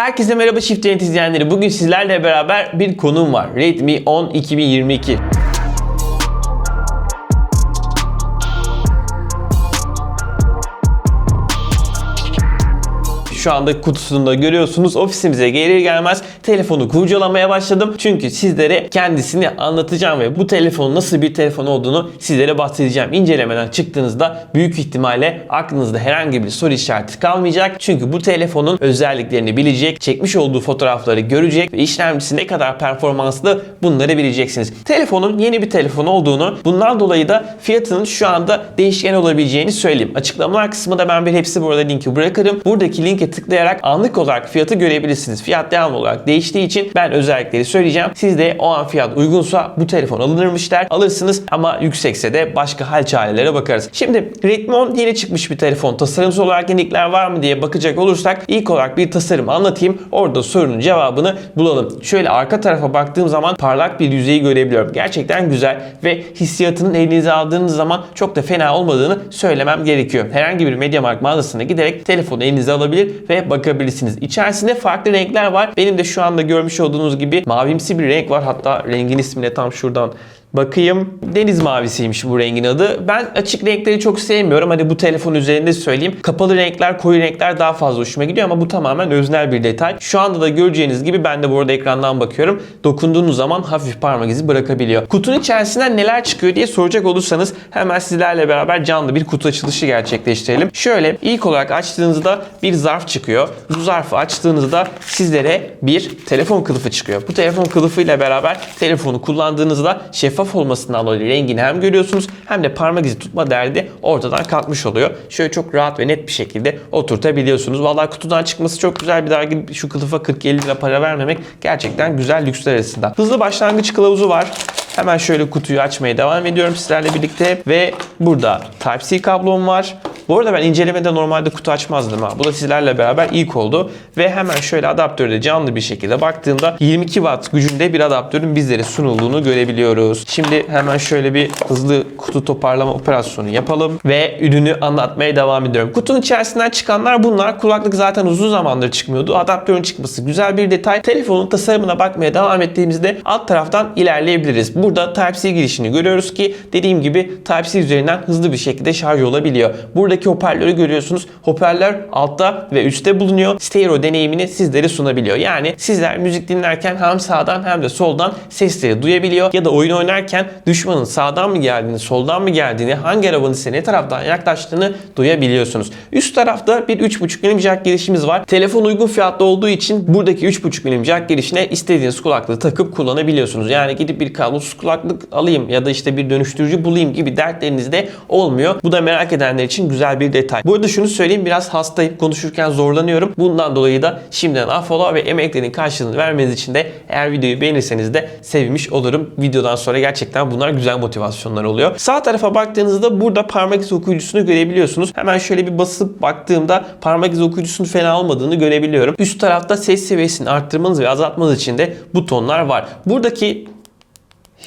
Herkese merhaba Shift Yönet izleyenleri. Bugün sizlerle beraber bir konum var. Redmi 10 2022. Şu anda kutusunu da görüyorsunuz. Ofisimize gelir gelmez telefonu kurcalamaya başladım. Çünkü sizlere kendisini anlatacağım ve bu telefonun nasıl bir telefon olduğunu sizlere bahsedeceğim. İncelemeden çıktığınızda büyük ihtimalle aklınızda herhangi bir soru işareti kalmayacak. Çünkü bu telefonun özelliklerini bilecek, çekmiş olduğu fotoğrafları görecek ve işlemcisi ne kadar performanslı bunları bileceksiniz. Telefonun yeni bir telefon olduğunu, bundan dolayı da fiyatının şu anda değişken olabileceğini söyleyeyim. Açıklamalar kısmında ben bir hepsi burada linki bırakırım. Buradaki linke tıklayarak anlık olarak fiyatı görebilirsiniz. Fiyat devamlı olarak değiştiği için ben özellikleri söyleyeceğim. Siz de o an fiyat uygunsa bu telefon alınırmış der. Alırsınız ama yüksekse de başka hal çarelere bakarız. Şimdi Redmi 10 yeni çıkmış bir telefon. Tasarımsal olarak yenilikler var mı diye bakacak olursak ilk olarak bir tasarım anlatayım. Orada sorunun cevabını bulalım. Şöyle arka tarafa baktığım zaman parlak bir yüzeyi görebiliyorum. Gerçekten güzel ve hissiyatının elinize aldığınız zaman çok da fena olmadığını söylemem gerekiyor. Herhangi bir MediaMarkt mağazasına giderek telefonu elinize alabilir ve bakabilirsiniz. İçerisinde farklı renkler var. Benim de şu anda görmüş olduğunuz gibi mavimsi bir renk var. Hatta rengin ismine tam şuradan Bakayım. Deniz mavisiymiş bu rengin adı. Ben açık renkleri çok sevmiyorum. Hadi bu telefon üzerinde söyleyeyim. Kapalı renkler, koyu renkler daha fazla hoşuma gidiyor ama bu tamamen öznel bir detay. Şu anda da göreceğiniz gibi ben de bu arada ekrandan bakıyorum. Dokunduğunuz zaman hafif parmak izi bırakabiliyor. Kutunun içerisinden neler çıkıyor diye soracak olursanız hemen sizlerle beraber canlı bir kutu açılışı gerçekleştirelim. Şöyle ilk olarak açtığınızda bir zarf çıkıyor. Bu zarfı açtığınızda sizlere bir telefon kılıfı çıkıyor. Bu telefon kılıfıyla beraber telefonu kullandığınızda şeffaf olmasından dolayı rengini hem görüyorsunuz hem de parmak izi tutma derdi ortadan kalkmış oluyor. Şöyle çok rahat ve net bir şekilde oturtabiliyorsunuz. Vallahi kutudan çıkması çok güzel bir dergi. Şu kılıfa 40-50 lira para vermemek gerçekten güzel lüksler arasında. Hızlı başlangıç kılavuzu var. Hemen şöyle kutuyu açmaya devam ediyorum sizlerle birlikte ve burada Type-C kablom var. Bu arada ben incelemede normalde kutu açmazdım ha. Bu da sizlerle beraber ilk oldu. Ve hemen şöyle adaptörde canlı bir şekilde baktığımda 22 watt gücünde bir adaptörün bizlere sunulduğunu görebiliyoruz. Şimdi hemen şöyle bir hızlı kutu toparlama operasyonu yapalım ve ürünü anlatmaya devam ediyorum. Kutunun içerisinden çıkanlar bunlar. Kulaklık zaten uzun zamandır çıkmıyordu. Adaptörün çıkması güzel bir detay. Telefonun tasarımına bakmaya devam ettiğimizde alt taraftan ilerleyebiliriz. Burada Type-C girişini görüyoruz ki dediğim gibi Type-C üzerinden hızlı bir şekilde şarj olabiliyor. Buradaki hoparlörü görüyorsunuz. Hoparlör altta ve üstte bulunuyor. Stereo deneyimini sizlere sunabiliyor. Yani sizler müzik dinlerken hem sağdan hem de soldan sesleri duyabiliyor. Ya da oyun oynarken düşmanın sağdan mı geldiğini, soldan mı geldiğini, hangi arabanın size ne taraftan yaklaştığını duyabiliyorsunuz. Üst tarafta bir 3.5 mm jack girişimiz var. Telefon uygun fiyatlı olduğu için buradaki 3.5 mm jack girişine istediğiniz kulaklığı takıp kullanabiliyorsunuz. Yani gidip bir kablosuz kulaklık alayım ya da işte bir dönüştürücü bulayım gibi dertleriniz de olmuyor. Bu da merak edenler için güzel bir detay. Bu şunu söyleyeyim biraz hastayım. Konuşurken zorlanıyorum. Bundan dolayı da şimdiden affola ve emeklerin karşılığını vermeniz için de eğer videoyu beğenirseniz de sevinmiş olurum. Videodan sonra gerçekten bunlar güzel motivasyonlar oluyor. Sağ tarafa baktığınızda burada parmak izi okuyucusunu görebiliyorsunuz. Hemen şöyle bir basıp baktığımda parmak izi okuyucusunun fena olmadığını görebiliyorum. Üst tarafta ses seviyesini arttırmanız ve azaltmanız için de butonlar var. Buradaki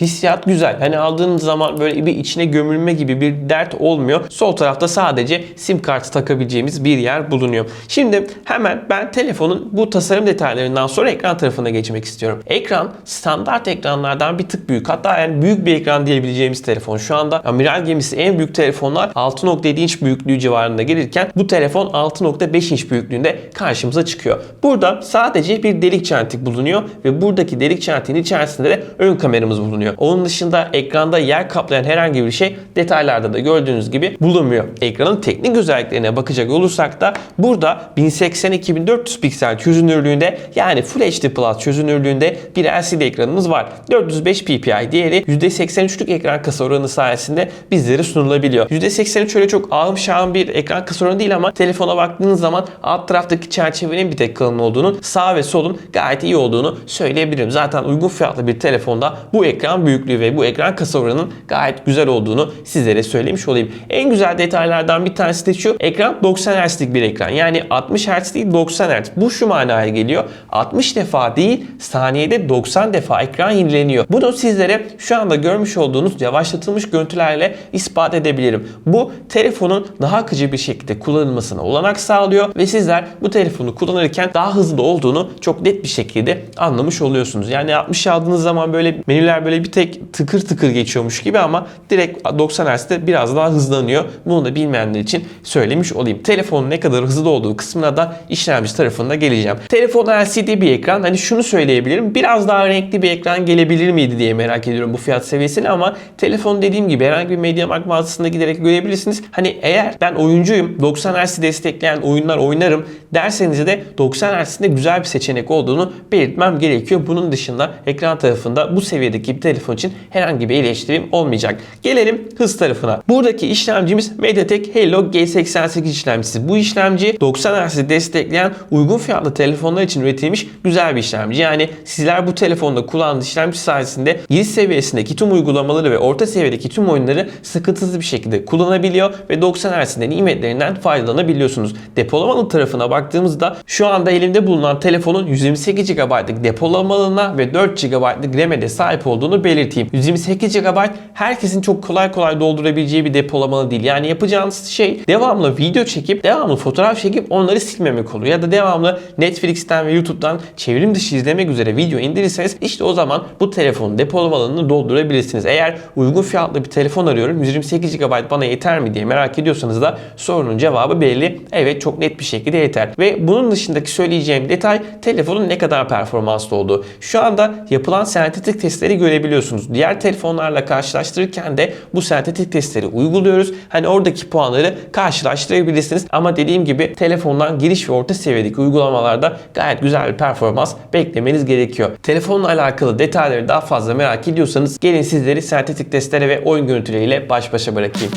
hissiyat güzel. Hani aldığınız zaman böyle bir içine gömülme gibi bir dert olmuyor. Sol tarafta sadece sim kartı takabileceğimiz bir yer bulunuyor. Şimdi hemen ben telefonun bu tasarım detaylarından sonra ekran tarafına geçmek istiyorum. Ekran standart ekranlardan bir tık büyük. Hatta yani büyük bir ekran diyebileceğimiz telefon. Şu anda amiral gemisi en büyük telefonlar 6.7 inç büyüklüğü civarında gelirken bu telefon 6.5 inç büyüklüğünde karşımıza çıkıyor. Burada sadece bir delik çentik bulunuyor ve buradaki delik çentiğin içerisinde de ön kameramız bulunuyor bulunuyor. Onun dışında ekranda yer kaplayan herhangi bir şey detaylarda da gördüğünüz gibi bulunmuyor. Ekranın teknik özelliklerine bakacak olursak da burada 1080-2400 piksel çözünürlüğünde yani Full HD Plus çözünürlüğünde bir LCD ekranımız var. 405 ppi değeri %83'lük ekran kasa oranı sayesinde bizlere sunulabiliyor. %83 öyle çok ağım şahım bir ekran kasa oranı değil ama telefona baktığınız zaman alt taraftaki çerçevenin bir tek kalın olduğunu, sağ ve solun gayet iyi olduğunu söyleyebilirim. Zaten uygun fiyatlı bir telefonda bu ekran ekran büyüklüğü ve bu ekran kasa oranının gayet güzel olduğunu sizlere söylemiş olayım. En güzel detaylardan bir tanesi de şu. Ekran 90 Hz'lik bir ekran. Yani 60 Hz değil 90 Hz. Bu şu manaya geliyor. 60 defa değil saniyede 90 defa ekran yenileniyor. Bunu sizlere şu anda görmüş olduğunuz yavaşlatılmış görüntülerle ispat edebilirim. Bu telefonun daha akıcı bir şekilde kullanılmasına olanak sağlıyor ve sizler bu telefonu kullanırken daha hızlı olduğunu çok net bir şekilde anlamış oluyorsunuz. Yani 60 aldığınız zaman böyle menüler böyle bir tek tıkır tıkır geçiyormuş gibi ama direkt 90 Hz'de biraz daha hızlanıyor. Bunu da bilmeyenler için söylemiş olayım. Telefonun ne kadar hızlı olduğu kısmına da işlemci tarafında geleceğim. Telefon LCD bir ekran. Hani şunu söyleyebilirim. Biraz daha renkli bir ekran gelebilir miydi diye merak ediyorum bu fiyat seviyesini ama telefon dediğim gibi herhangi bir MediaMarkt mağazasında giderek görebilirsiniz. Hani eğer ben oyuncuyum 90 Hz destekleyen oyunlar oynarım derseniz de 90 Hz'in de güzel bir seçenek olduğunu belirtmem gerekiyor. Bunun dışında ekran tarafında bu seviyedeki bir telefon için herhangi bir eleştirim olmayacak. Gelelim hız tarafına. Buradaki işlemcimiz MediaTek Helio G88 işlemcisi. Bu işlemci 90 Hz'i destekleyen uygun fiyatlı telefonlar için üretilmiş güzel bir işlemci. Yani sizler bu telefonda kullandığınız işlemci sayesinde giriş seviyesindeki tüm uygulamaları ve orta seviyedeki tüm oyunları sıkıntısız bir şekilde kullanabiliyor ve 90 Hz'in nimetlerinden faydalanabiliyorsunuz. Depolamalı tarafına baktığımızda şu anda elimde bulunan telefonun 128 GB'lık depolamalığına ve 4 GB'lık RAM'e de sahip olduğunu belirteyim. 128 GB herkesin çok kolay kolay doldurabileceği bir depolamalı değil. Yani yapacağınız şey devamlı video çekip, devamlı fotoğraf çekip onları silmemek olur. Ya da devamlı Netflix'ten ve YouTube'dan çevrim dışı izlemek üzere video indirirseniz işte o zaman bu telefonun depolama alanını doldurabilirsiniz. Eğer uygun fiyatlı bir telefon arıyorum 128 GB bana yeter mi diye merak ediyorsanız da sorunun cevabı belli. Evet çok net bir şekilde yeter. Ve bunun dışındaki söyleyeceğim detay telefonun ne kadar performanslı olduğu. Şu anda yapılan sentetik testleri görebiliyorsunuz. Diğer telefonlarla karşılaştırırken de bu sentetik testleri uyguluyoruz. Hani oradaki puanları karşılaştırabilirsiniz. Ama dediğim gibi telefondan giriş ve orta seviyedeki uygulamalarda gayet güzel bir performans beklemeniz gerekiyor. Telefonla alakalı detayları daha fazla merak ediyorsanız gelin sizleri sentetik testlere ve oyun görüntüleriyle baş başa bırakayım.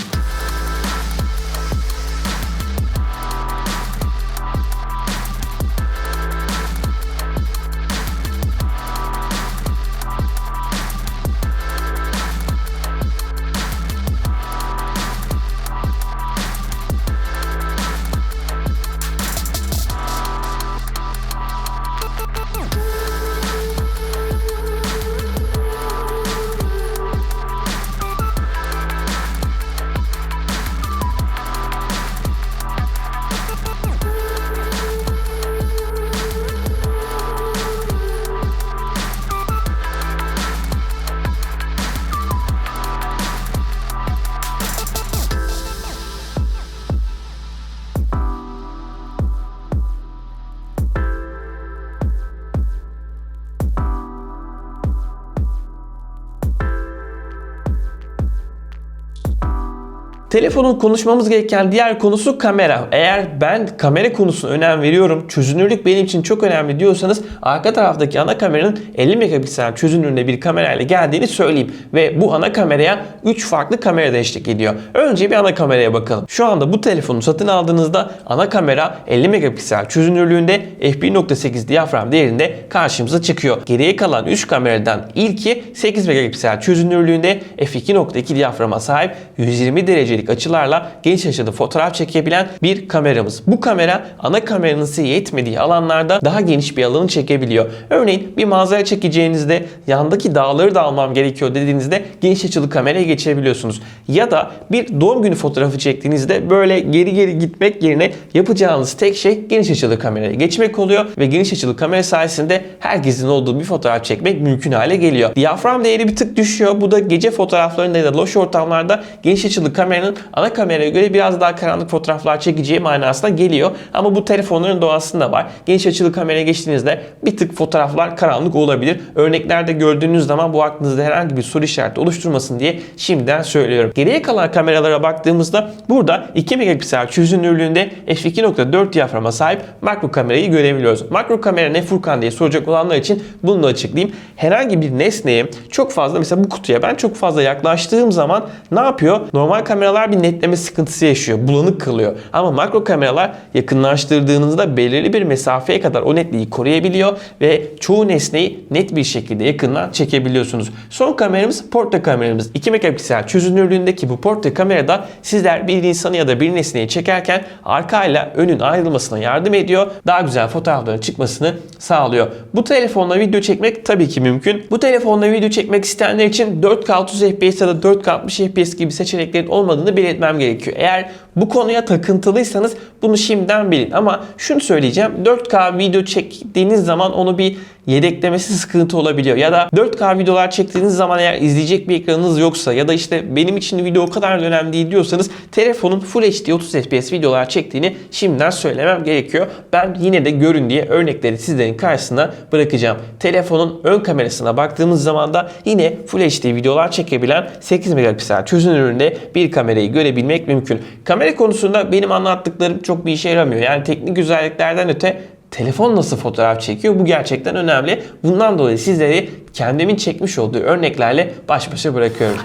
Telefonun konuşmamız gereken diğer konusu kamera. Eğer ben kamera konusuna önem veriyorum, çözünürlük benim için çok önemli diyorsanız arka taraftaki ana kameranın 50 megapiksel çözünürlüğünde bir kamerayla geldiğini söyleyeyim. Ve bu ana kameraya 3 farklı kamera da eşlik ediyor. Önce bir ana kameraya bakalım. Şu anda bu telefonu satın aldığınızda ana kamera 50 megapiksel çözünürlüğünde f1.8 diyafram değerinde karşımıza çıkıyor. Geriye kalan 3 kameradan ilki 8 megapiksel çözünürlüğünde f2.2 diyaframa sahip 120 derecelik açılarla geniş açıda fotoğraf çekebilen bir kameramız. Bu kamera ana kameranın yetmediği alanlarda daha geniş bir alanı çekebiliyor. Örneğin bir manzara çekeceğinizde yandaki dağları da almam gerekiyor dediğinizde geniş açılı kameraya geçebiliyorsunuz. Ya da bir doğum günü fotoğrafı çektiğinizde böyle geri geri gitmek yerine yapacağınız tek şey geniş açılı kameraya geçmek oluyor ve geniş açılı kamera sayesinde herkesin olduğu bir fotoğraf çekmek mümkün hale geliyor. Diyafram değeri bir tık düşüyor. Bu da gece fotoğraflarında ya da loş ortamlarda geniş açılı kameranın ana kameraya göre biraz daha karanlık fotoğraflar çekeceği manasına geliyor. Ama bu telefonların doğasında var. Geniş açılı kameraya geçtiğinizde bir tık fotoğraflar karanlık olabilir. Örneklerde gördüğünüz zaman bu aklınızda herhangi bir soru işareti oluşturmasın diye şimdiden söylüyorum. Geriye kalan kameralara baktığımızda burada 2 megapiksel çözünürlüğünde f2.4 diyaframa sahip makro kamerayı görebiliyoruz. Makro kamera ne Furkan diye soracak olanlar için bunu da açıklayayım. Herhangi bir nesneye çok fazla mesela bu kutuya ben çok fazla yaklaştığım zaman ne yapıyor? Normal kameralar kameralar bir netleme sıkıntısı yaşıyor. Bulanık kalıyor. Ama makro kameralar yakınlaştırdığınızda belirli bir mesafeye kadar o netliği koruyabiliyor ve çoğu nesneyi net bir şekilde yakından çekebiliyorsunuz. Son kameramız portre kameramız. 2 megapiksel çözünürlüğündeki bu portre kamerada sizler bir insanı ya da bir nesneyi çekerken arkayla önün ayrılmasına yardım ediyor. Daha güzel fotoğrafların çıkmasını sağlıyor. Bu telefonla video çekmek tabii ki mümkün. Bu telefonla video çekmek isteyenler için 4K 30 FPS ya da 4K 60 FPS gibi seçeneklerin olmadığını belirtmem gerekiyor. Eğer bu konuya takıntılıysanız bunu şimdiden bilin. Ama şunu söyleyeceğim. 4K video çektiğiniz zaman onu bir yedeklemesi sıkıntı olabiliyor. Ya da 4K videolar çektiğiniz zaman eğer izleyecek bir ekranınız yoksa ya da işte benim için video o kadar önemli değil diyorsanız telefonun Full HD 30 FPS videolar çektiğini şimdiden söylemem gerekiyor. Ben yine de görün diye örnekleri sizlerin karşısına bırakacağım. Telefonun ön kamerasına baktığımız zaman da yine Full HD videolar çekebilen 8 megapiksel çözünürlüğünde bir kamerayı görebilmek mümkün. Kamera konusunda benim anlattıklarım çok bir işe yaramıyor. Yani teknik özelliklerden öte telefon nasıl fotoğraf çekiyor bu gerçekten önemli. Bundan dolayı sizleri kendimin çekmiş olduğu örneklerle baş başa bırakıyorum.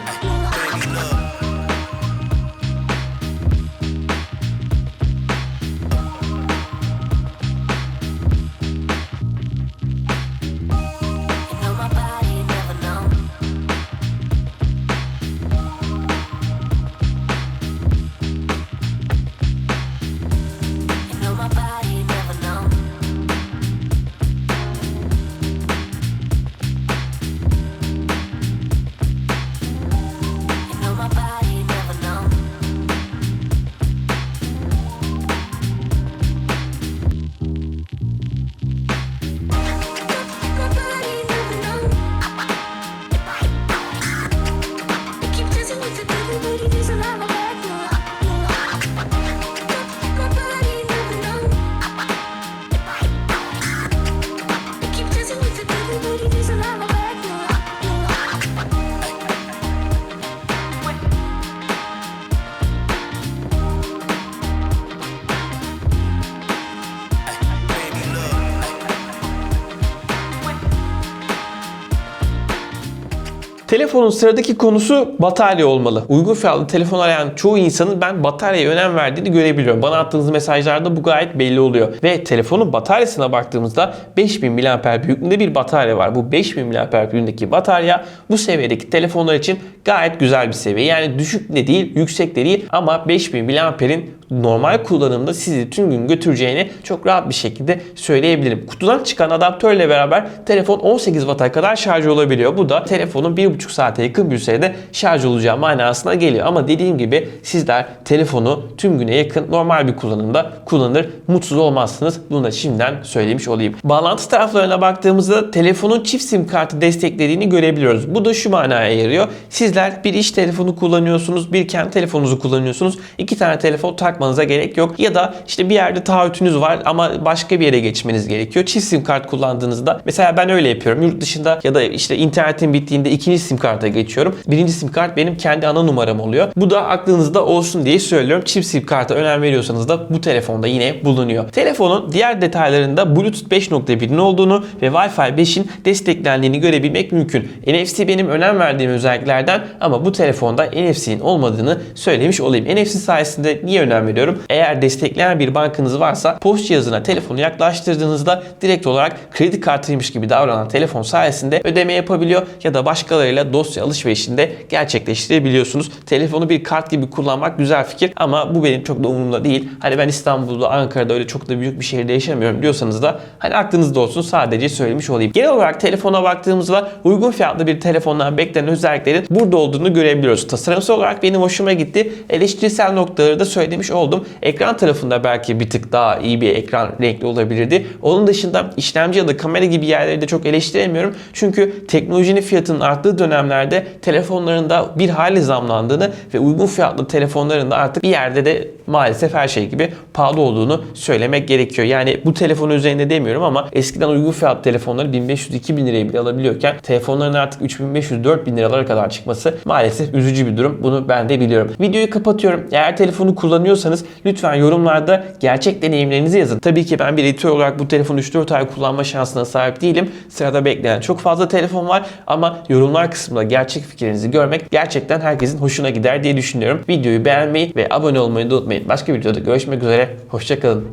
Telefonun sıradaki konusu batarya olmalı. Uygun fiyatlı telefon arayan çoğu insanın ben bataryaya önem verdiğini görebiliyorum. Bana attığınız mesajlarda bu gayet belli oluyor. Ve telefonun bataryasına baktığımızda 5000 mAh büyüklüğünde bir batarya var. Bu 5000 mAh büyüklüğündeki batarya bu seviyedeki telefonlar için gayet güzel bir seviye. Yani düşük de değil, yüksek de değil ama 5000 mAh'in normal kullanımda sizi tüm gün götüreceğini çok rahat bir şekilde söyleyebilirim. Kutudan çıkan adaptörle beraber telefon 18 Watt'a kadar şarj olabiliyor. Bu da telefonun 1,5 saate yakın bir sürede şarj olacağı manasına geliyor. Ama dediğim gibi sizler telefonu tüm güne yakın normal bir kullanımda kullanır. Mutsuz olmazsınız. Bunu da şimdiden söylemiş olayım. Bağlantı taraflarına baktığımızda telefonun çift sim kartı desteklediğini görebiliyoruz. Bu da şu manaya yarıyor. Sizler bir iş telefonu kullanıyorsunuz, bir kendi telefonunuzu kullanıyorsunuz. İki tane telefon takmanıza gerek yok. Ya da işte bir yerde taahhütünüz var ama başka bir yere geçmeniz gerekiyor. Çift sim kart kullandığınızda mesela ben öyle yapıyorum. Yurt dışında ya da işte internetin bittiğinde ikinci sim karta geçiyorum. Birinci sim kart benim kendi ana numaram oluyor. Bu da aklınızda olsun diye söylüyorum. Çift sim karta önem veriyorsanız da bu telefonda yine bulunuyor. Telefonun diğer detaylarında Bluetooth 5.1'in olduğunu ve Wi-Fi 5'in desteklendiğini görebilmek mümkün. NFC benim önem verdiğim özelliklerden ama bu telefonda NFC'nin olmadığını söylemiş olayım. NFC sayesinde niye önem veriyorum? Eğer destekleyen bir bankanız varsa post cihazına telefonu yaklaştırdığınızda direkt olarak kredi kartıymış gibi davranan telefon sayesinde ödeme yapabiliyor ya da başkalarıyla dosya alışverişinde gerçekleştirebiliyorsunuz. Telefonu bir kart gibi kullanmak güzel fikir ama bu benim çok da umurumda değil. Hani ben İstanbul'da, Ankara'da öyle çok da büyük bir şehirde yaşamıyorum diyorsanız da hani aklınızda olsun sadece söylemiş olayım. Genel olarak telefona baktığımızda uygun fiyatlı bir telefondan beklenen özelliklerin burada olduğunu görebiliyoruz. Tasarımsal olarak benim hoşuma gitti. Eleştirisel noktaları da söylemiş oldum. Ekran tarafında belki bir tık daha iyi bir ekran renkli olabilirdi. Onun dışında işlemci ya da kamera gibi yerleri de çok eleştiremiyorum. Çünkü teknolojinin fiyatının arttığı dönemlerde telefonların da bir hali zamlandığını ve uygun fiyatlı telefonların da artık bir yerde de maalesef her şey gibi pahalı olduğunu söylemek gerekiyor. Yani bu telefon üzerinde demiyorum ama eskiden uygun fiyatlı telefonları 1500-2000 liraya bile alabiliyorken telefonların artık 3500-4000 liralara kadar çıkması maalesef üzücü bir durum. Bunu ben de biliyorum. Videoyu kapatıyorum. Eğer telefonu kullanıyorsanız lütfen yorumlarda gerçek deneyimlerinizi yazın. Tabii ki ben bir editör olarak bu telefonu 3-4 ay kullanma şansına sahip değilim. Sırada bekleyen çok fazla telefon var ama yorumlar yorumlar kısmında gerçek fikrinizi görmek gerçekten herkesin hoşuna gider diye düşünüyorum. Videoyu beğenmeyi ve abone olmayı da unutmayın. Başka videoda görüşmek üzere. Hoşçakalın.